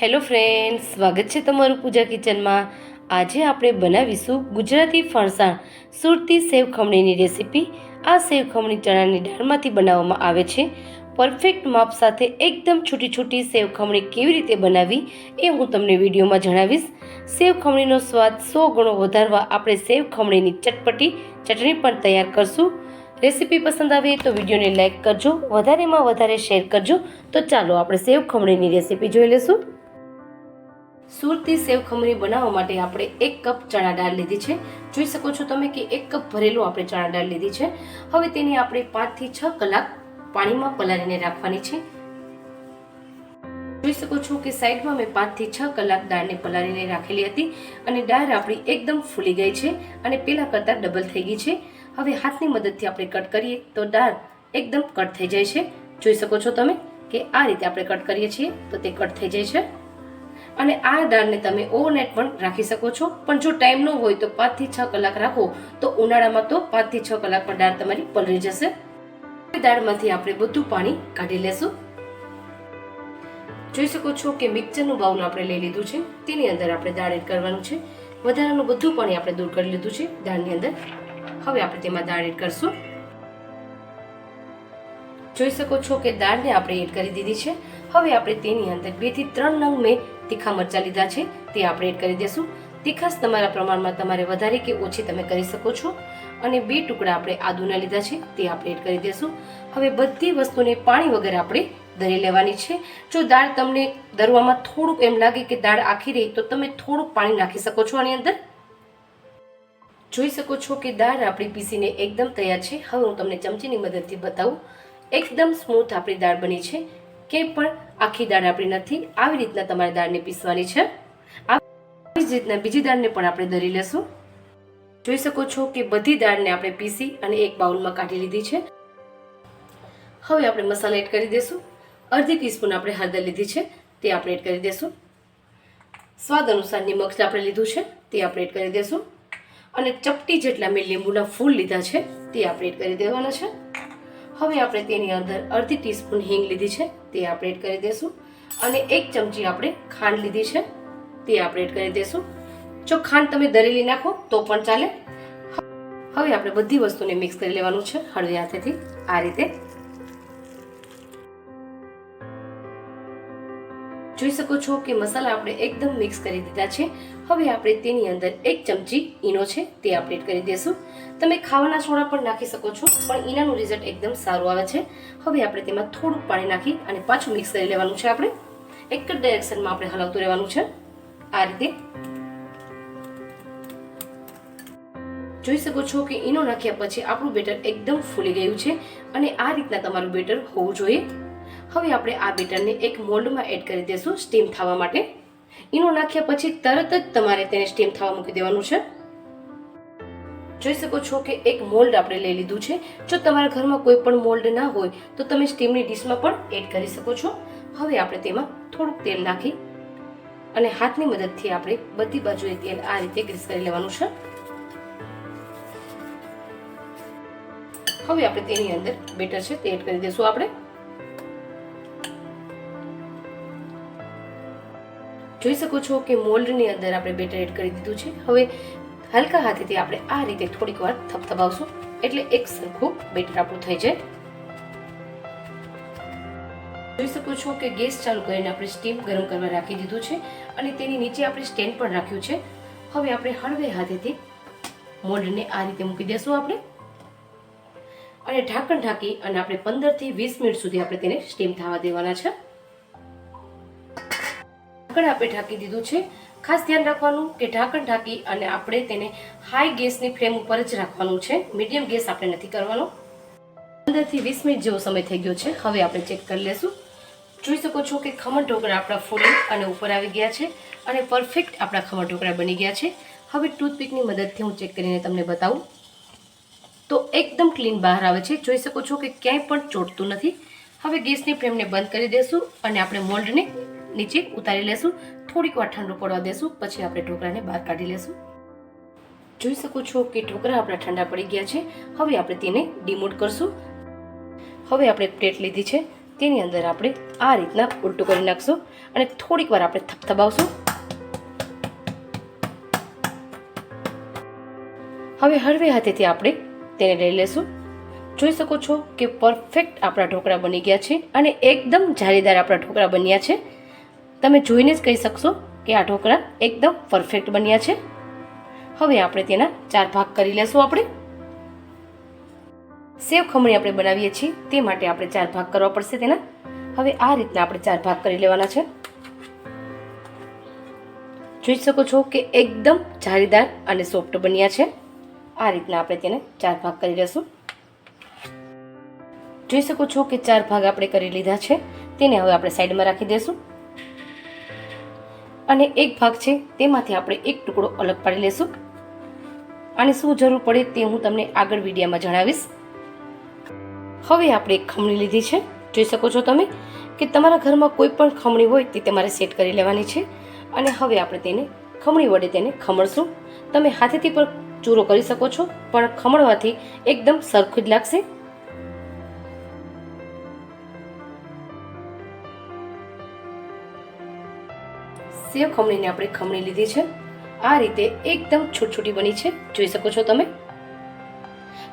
Hello friends, સ્વાગત છે તમારું પૂજા કિચનમાં. આજે આપણે બનાવીશું ગુજરાતી ફરસાણ. સુરતી સેવ ખમણીની રેસીપી. આ સેવ ખમણી ચણાની દાળમાંથી બનાવવામાં આવે છે. પરફેક્ટ માપ સાથે એકદમ છૂટી છૂટી સેવ ખમણી કેવી રીતે બનાવી એ હું તમને વિડીયોમાં જણાવીશ. સેવ ખમણીનો સ્વાદ સો ગણો વધારવા આપણે સેવ ખમણીની ચટપટી, ચટણી પણ તૈયાર કરશું. રેસીપી પસંદ આવે તો વિડીયોને લાઇક કરજો, વધારેમાં વધારે શેર કરજો. તો ચાલો આપણે સેવ ખમણીની રેસીપી જોઈ લઈશું. સુરતી સેવ ખમણી બનાવવા માટે આપણે એક કપ ચણા દાળ લીધી છે. જોઈ શકો છો તમે કે એક કપ ભરેલું આપણે ચણા દાળ લીધી છે. હવે તેને આપણે પાંચથી છ કલાક પાણીમાં પલાળીને રાખવાની છે. જોઈ શકો છો કે સાઈડમાં મેં પાંચથી છ કલાક દાળને પલાળીને રાખેલી હતી અને દાળ આપણી એકદમ ફૂલી ગઈ છે અને પેલા કરતાં ડબલ થઈ ગઈ છે. હવે હાથની મદદથી આપણે કટ કરીએ તો દાળ એકદમ કટ થઈ જાય છે. જોઈ શકો છો તમે કે આ રીતે આપણે કટ કરીએ છીએ તો તે કટ થઈ જાય છે. અને આ દાળને તમે ઓવરનાઇટ પણ રાખી શકો છો. પણ જો ટાઈમ ન હોય તો પાંચથી છ કલાક રાખો, તો ઉનાળામાં તો પાંચથી છ કલાકમાં દાળ તમારી પલળી જશે. દાળમાંથી આપણે બધું પાણી કાઢી લેશું. જોઈ શકો છો કે મિક્સરનું બાઉલ આપણે લઈ લીધું છે. તેની અંદર આપણે દાળ એડ કરવાનું છે. વધારાનું બધું પાણી આપણે દૂર કરી લીધું છે દાળની અંદર. હવે આપણે તેમાં દાળ એડ કરશું. જોઈ શકો છો કે દાળને આપણે એડ કરી દીધી છે. હવે આપણે તેની અંદર બેથી ત્રણ નંગ મેં તીખા મરચા લીધા છે, તે આપણે એડ કરી દેશું. તીખાશ તમારા પ્રમાણમાં તમારે વધારે કે ઓછી તમે કરી શકો છો. અને બે ટુકડા આપણે આદુના લીધા છે, તે આપણે એડ કરી દેશું. હવે બધી વસ્તુને પાણી વગર આપણે દરી લેવાની છે. જો દાળ તમને દરવામાં થોડુંક એમ લાગે કે દાળ આખી રહી, તો તમે થોડુંક પાણી નાખી શકો છો આની અંદર. જોઈ શકો છો કે દાળ આપણી પીસીને એકદમ તૈયાર છે. હવે હું તમને ચમચીની મદદથી બતાવું. એકદમ સ્મૂથ આપણી દાળ બની છે. કે પણ આખી દાળ આપણી નથી. આવી રીતના તમારે દાળને પીસવાની છે. આવી જ રીતના બીજી દાળને પણ આપણે દરી લેશું. જોઈ શકો છો કે બધી દાળને આપણે પીસી અને એક બાઉલમાં કાઢી લીધી છે. હવે આપણે મસાલા એડ કરી દઈશું અડધી ટીસ્પૂન આપણે હળદર લીધી છે. તે આપણે એડ કરી દઈશું સ્વાદ અનુસારની નિમક આપણે લીધું છે, તે આપણે એડ કરી દઈશું અને ચપટી જેટલા મેં લીંબુના ફૂલ લીધા છે, તે આપણે એડ કરી દેવાના છે. હવે આપણે તેની અંદર અડધી ટીસ્પૂન હિંગ લીધી છે, તે આપણે એડ કરી દઈશું અને એક ચમચી આપણે ખાંડ લીધી છે, તે આપણે એડ કરી દઈશું જો ખાંડ તમે દરેલી નાખો, તો પણ ચાલે. હવે આપણે બધી વસ્તુને મિક્સ કરી લેવાનું છે, હળવી હાથેથી આ રીતે. જોઈ શકો છો કે મસાલા આપણે એકદમ મિક્સ કરી દીધા છે. હવે આપણે તેની અંદર એક ચમચી ઈનો છે તે આપણે કરી દઈશું તમે ખાવાના સોડા પણ નાખી શકો છો, પણ ઈનાનું રિઝલ્ટ એકદમ સારું આવે છે. હવે આપણે તેમાં થોડુંક પાણી નાખી અને પાછું મિક્સ કરી લેવાનું છે આપણે. એક જ ડાયરેક્શનમાં આપણે હલાવતું રહેવાનું છે. આ રીતે. જોઈ શકો છો કે ઈનો નાખ્યા પછી આપણું બેટર એકદમ ફૂલી ગયું છે અને આ રીતના તમારું બેટર હોવું જોઈએ. હવે આપણે આ બેટરને એક મોલ્ડમાં એડ કરી દઈશું સ્ટીમ થવા માટે. ઈનો નાખ્યા પછી તરત જ તમારે તેને સ્ટીમ થવા મૂકી દેવાનું છે. જોઈ શકો છો કે એક મોલ્ડ આપણે લઈ લીધું છે. જો તમારા ઘરમાં કોઈ પણ મોલ્ડ ના હોય, તો તમે સ્ટીમની ડીશમાં પણ એડ કરી શકો છો. હવે આપણે તેમાં થોડુંક તેલ નાખી અને હાથની મદદથી આપણે બધી બાજુએ તેલ આ રીતે ગ્રીસ કરી લેવાનું છે. હવે આપણે તેની અંદર બેટર છે તે એડ કરી દઈશું આપણે. જોઈ શકો છો કે મોલ્ડની અંદર આપણે બેટર એડ કરી દીધું છે. હવે હલકા હાથેથી આપણે આ રીતે થોડીક વાર થપથપાવશું. એટલે એક સરખું બેટર આપણું થઈ જાય. જોઈ શકો છો કે ગેસ ચાલુ કરીને આપણે સ્ટીમ ગરમ કરવા રાખી દીધું છે અને તેની નીચે આપણે સ્ટેન્ડ પણ રાખ્યું છે. હવે આપણે હળવે હાથેથી મોલ્ડને આ રીતે મૂકી દેશું આપણે. અને ઢાંકણ ઢાંકી અને આપણે પંદરથી વીસ મિનિટ સુધી આપણે તેને સ્ટીમ થવા દેવાના છે. ઢાંકણ આપણે ઢાંકી દીધું છે. ખાસ ધ્યાન રાખવાનું કે ઢાંકણ ઢાંકી અને આપણે તેને હાઈ ગેસની ફ્લેમ ઉપર જ રાખવાનું છે. મીડિયમ ગેસ આપણે નથી કરવાનો. પંદરથી વીસ મિનિટ જેવો સમય થઈ ગયો છે. હવે આપણે ચેક કરી લેશું. જોઈ શકો છો કે ખમણ ઢોકળા આપણા ફૂલી અને ઉપર આવી ગયા છે અને પરફેક્ટ આપણા ખમણ ઢોકળા બની ગયા છે. હવે ટૂથપીકની મદદથી હું ચેક કરીને તમને બતાવું. તો એકદમ ક્લીન બહાર આવે છે. જોઈ શકો છો કે ક્યાંય પણ ચોટતું નથી. હવે ગેસની ફ્લેમને બંધ કરી દેશું અને આપણે મોલ્ડને નીચે ઉતારી લેશું, થોડીક વાર ઠંડુ પડવા દેશું, પછી આપણે ઢોકળાને બહાર કાઢી લેશું. જોઈ શકો છો કે ઢોકળા આપણા ઠંડા પડી ગયા છે. હવે આપણે તેને ડિમોટ કરશું. હવે આપણે પ્લેટ લીધી છે. તેની અંદર આપણે આ રીતના ઉલટું કરી નાખશું અને થોડીક વાર આપણે થપથપાવશું. હવે હળવે હાથેથી આપણે તેને લઈ લેશું. જોઈ શકો છો કે પરફેક્ટ આપણા ઢોકળા બની ગયા છે અને એકદમ જાળીદાર આપણા ઢોકળા બન્યા છે. તમે જોઈને જ કહી શકશો કે આ ઢોકળા એકદમ પરફેક્ટ બન્યા છે. હવે આપણે તેના ચાર ભાગ કરી લેશું આપણે. સેવ ખમણી આપણે બનાવીએ છીએ, તે માટે આપણે ચાર ભાગ કરવા પડશે તેના. હવે આ રીતના આપણે ચાર ભાગ કરી લેવાના છે. જોઈ શકો છો કે એકદમ જાળીદાર અને સોફ્ટ બન્યા છે. આ રીતના આપણે તેને ચાર ભાગ કરી લેશું. જોઈ શકો છો કે ચાર ભાગ આપણે કરી લીધા છે. તેને હવે આપણે સાઈડમાં રાખી દેશું. અને એક ભાગ છે, તેમાંથી આપણે એક ટુકડો અલગ પાડી લેશું. અને શું જરૂર પડે તે હું તમને આગળ વિડીયામાં જણાવીશ. હવે આપણે એક ખમણી લીધી છે. જોઈ શકો છો તમે કે તમારા ઘરમાં કોઈ પણ ખમણી હોય તે તમારે સેટ કરી લેવાની છે. અને હવે આપણે તેને ખમણી વડે તેને ખમણશું. તમે હાથેથી પણ ચૂરો કરી શકો છો, પણ ખમણવાથી એકદમ સરખું જ લાગશે. સેવ ખમણીને આપણે ખમણી લીધી છે. આ રીતે એકદમ છૂટછૂટી બની છે. જોઈ શકો છો તમે?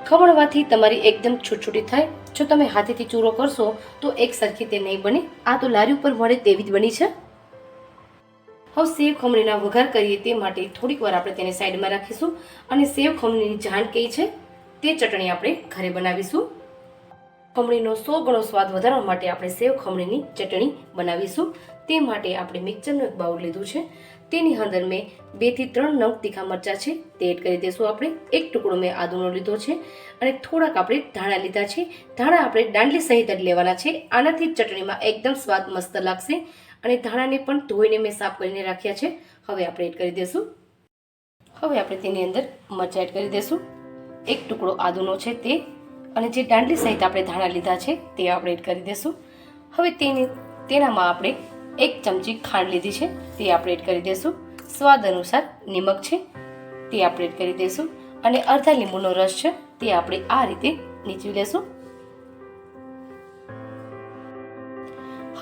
ખમણવાથી તમારી એકદમ છૂટછૂટી થાય. જો તમે હાથેથી ચૂરો કરશો, તો એક સરખી તે નહીં બને. આ તો લારી ઉપર મળે તેવી જ બની છે. હવે સેવ ખમણીના વઘાર કરીએ તે માટે થોડીક વાર આપણે તેને સાઈડમાં રાખીશું. અને સેવ ખમણીની જાણ કઈ છે, તે ચટણી આપણે ઘરે બનાવીશું. ખમણીનો સો ગણો સ્વાદ વધારવા માટે આપણે સેવ ખમણીની ચટણી બનાવીશું. તે માટે આપણે મિક્સરનું એક બાઉલ લીધું છે. તેની અંદર મેં બેથી ત્રણ નંગ તીખા મરચાં છે. તે એડ કરી દઈશું આપણે. એક ટુકડો મેં આદુનો લીધો છે અને થોડાક આપણે ધાણા લીધા છે. ધાણા આપણે દાંડલી સહિત જ લેવાના છે. આનાથી ચટણીમાં એકદમ સ્વાદ મસ્ત લાગશે અને ધાણાને પણ ધોઈને મેં સાફ કરીને રાખ્યા છે. હવે આપણે એડ કરી દઈશું હવે આપણે તેની અંદર મરચાં એડ કરી દઈશું એક ટુકડો આદુનો છે તે. અને જે દાંડલી સહિત આપણે ધાણા લીધા છે તે આપણે એડ કરી દઈશું હવે તેની તેનામાં આપણે એક ચમચી ખાંડ લીધી છે, તે આપણે એડ કરી દઈશું સ્વાદ અનુસાર નિમક છે, તે આપણે એડ કરી દઈશું અને અડધા લીંબુનો રસ છે, તે આપણે આ રીતે નીચવી લેશું.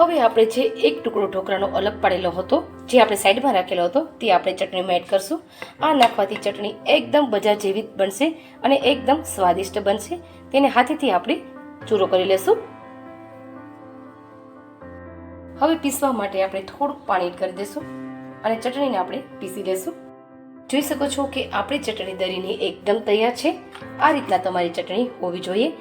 હવે આપણે જે એક ટુકડો ઢોકળાનો અલગ પાડેલો હતો, જે આપણે સાઈડમાં રાખેલો હતો, તે આપણે ચટણીમાં એડ કરશું. આ નાખવાથી ચટણી એકદમ બજાર જેવી બનશે અને એકદમ સ્વાદિષ્ટ બનશે. તેને હાથેથી આપણે ચૂરો કરી લેશું. હવે પીસવા માટે આપણે થોડુંક પાણી એડ કરી દઈશું અને ચટણીને આપણે પીસી લેશું. જોઈ શકો છો કે આપણી ચટણી દરીની એકદમ તૈયાર છે. આ રીતના તમારી ચટણી હોવી જોઈએ.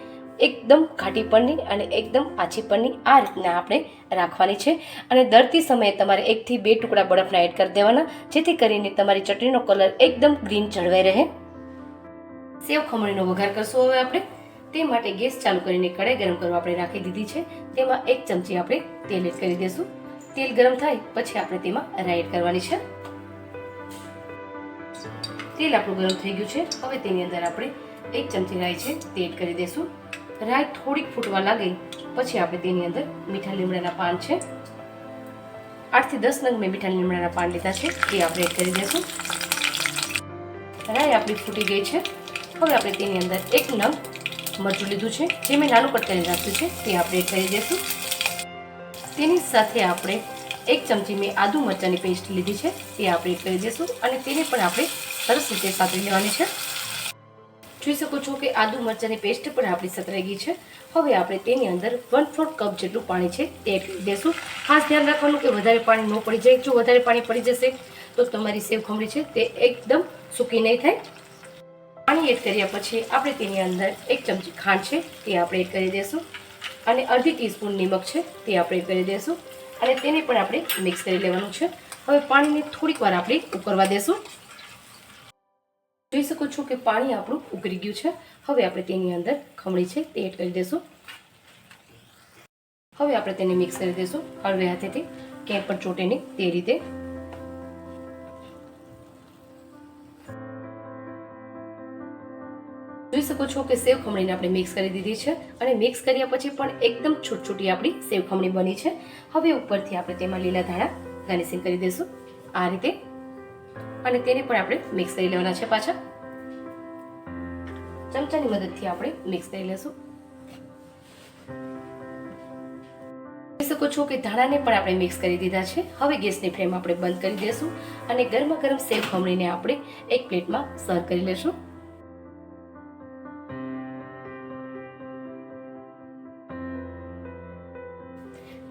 એકદમ ઘાટી પરની અને એકદમ આછી પરની આ રીતના આપણે રાખવાની છે. અને દરતી સમયે તમારે એકથી બે ટુકડા બરફના એડ કરી દેવાના, જેથી કરીને તમારી ચટણીનો કલર એકદમ ગ્રીન જળવાઈ રહે. સેવ ખમણીનો વઘાર કરશું હવે આપણે. તે માટે ગેસ ચાલુ કરીને કઢાઈ ગરમ કરવા આપણે રાખી દીધી છે. તેમાં એક ચમચી આપણે તેલ એડ કરી દઈશું તેલ ગરમ થાય પછી આપણે તેમાં રાઈ એડ કરવાની છે. તેલ આપણું ગરમ થઈ ગયું છે. હવે તેની અંદર આપણે એક ચમચી રાઈ છે તે એડ કરી દઈશું રાઈ થોડીક ફૂટવા લાગે. પછી આપણે તેની અંદર મીઠા લીમડાના પાન છે. આઠથી દસ નંગ મેં મીઠા લીમડાના પાન લીધા છે. તે આપણે એડ કરી દઈશું. રાઈ આપણી ફૂટી ગઈ છે. હવે આપણે તેની અંદર એક નંગ મરચું લીધું છે. જે મેં નાનું કટ કરી રાખ્યું છે, તે આપણે એડ કરી દઈશું. તેની સાથે આપણે એક ચમચી મેં આદુ મરચાંની પેસ્ટ લીધી છે, તે આપણે એડ કરી દઈશું. અને તેને પણ આપણે સરસ રીતે પાતળી લેવાની છે. જોઈ શકો છો કે આદુ મરચાંની પેસ્ટ પણ આપણી સતરાઈ ગઈ છે. હવે આપણે તેની અંદર વન ફોર્થ કપ જેટલું પાણી છે તે દેશું. ખાસ ધ્યાન રાખવાનું કે વધારે પાણી ન પડી જાય. જો વધારે પાણી પડી જશે તો તમારી સેવ ખમણી છે તે એકદમ સૂકી નહીં થાય. પાણી એડ કર્યા પછી આપણે તેની અંદર એક ચમચી ખાંડ છે તે આપણે એડ કરી દઈશું અને અડધી ટીસ્પૂન નિમક છે તે આપણે એડ કરી દઈશું અને તેને પણ આપણે મિક્સ કરી લેવાનું છે. હવે પાણીને થોડીક વાર આપણે ઉકળવા દેશું. જોઈ શકો છો કે પાણી આપણું ઉકળી ગયું છે. હવે આપણે તેની અંદર ખમણી છે તે એડ કરી દઈશું હવે આપણે તેને મિક્સ કરી દઈશું હળવે હાથેથી ક્યાંય પણ ચોટે નહીં તે રીતે. જોઈ શકો છો કે સેવ ખમણીને આપણે મિક્સ કરી દીધી છે અને મિક્સ કર્યા પછી પણ એકદમ છૂટછૂટી આપણી સેવ ખમણી બની છે. હવે ઉપરથી આપણે તેમાં લીલા ધાણા ગાર્નિશિંગ કરી દઈશું આ રીતે અને તેને પણ આપણે મિક્સ કરી લેવાના છે પાછા. ચમચાની મદદથી આપણે મિક્સ કરી લેશું. શકો છો કે ધાણાને પણ આપણે મિક્સ કરી દીધા છે. હવે ગેસની ફ્લેમ આપણે બંધ કરી દઈશું અને ગરમા ગરમ સેવ ખમણીને આપણે એક પ્લેટમાં સર્વ કરી લેશું.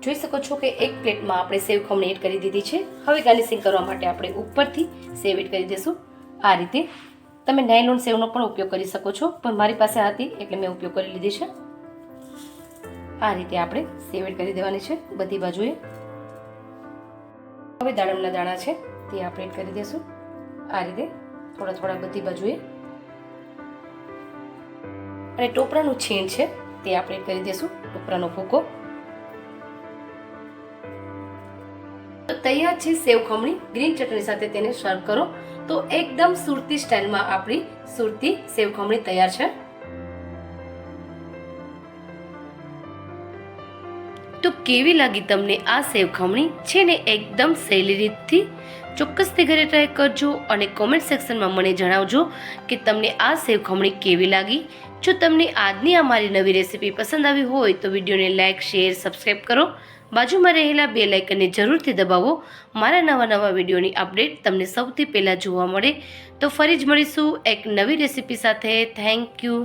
જોઈ શકો છો કે એક પ્લેટમાં આપણે સેવ ખમણી એડ કરી દીધી છે. હવે ગાર્નિશિંગ કરવા માટે આપણે ઉપરથી સેવ એડ કરી દઈશું. આ રીતે તમે નાયલોન સેવનો પણ ઉપયોગ કરી શકો છો, પણ મારી પાસે હતી એટલે મેં ઉપયોગ કરી લીધી છે. આ રીતે આપણે સેવ એડ કરી દેવાની છે બધી બાજુએ. હવે દાડમના દાણા છે તે આપણે એડ કરી દઈશું. આ રીતે થોડા થોડા બધી બાજુએ. અને ટોપરાનું છીણ છે તે આપણે એડ કરી દઈશું, ટોપરાનો ભૂકો. તૈયાર છે સેવ ખમણી. ગ્રીન ચટણી સાથે તેને સર્વ કરો. તો એકદમ સુરતી સ્ટાઇલમાં આપણી સુરતી સેવ ખમણી તૈયાર છે. તો કેવી લાગી તમને આ સેવ ખમણી? છે ને એકદમ સહેલી રીતથી. ચોક્કસથી ઘરે ટ્રાય કરજો અને કોમેન્ટ સેક્શનમાં મને જણાવજો કે તમને આ સેવ ખમણી કેવી લાગી. જો તમને આજની આ મારી નવી રેસીપી પસંદ આવી હોય તો વિડીયોને લાઇક શેર સબસ્ક્રાઈબ કરો. બાજુમાં રહેલા બે લાઇકનને જરૂરથી દબાવો. મારા નવા નવા વિડીયોની અપડેટ તમને સૌથી પહેલાં જોવા મળે. તો ફરી જ મળીશું એક નવી રેસીપી સાથે. Thank you.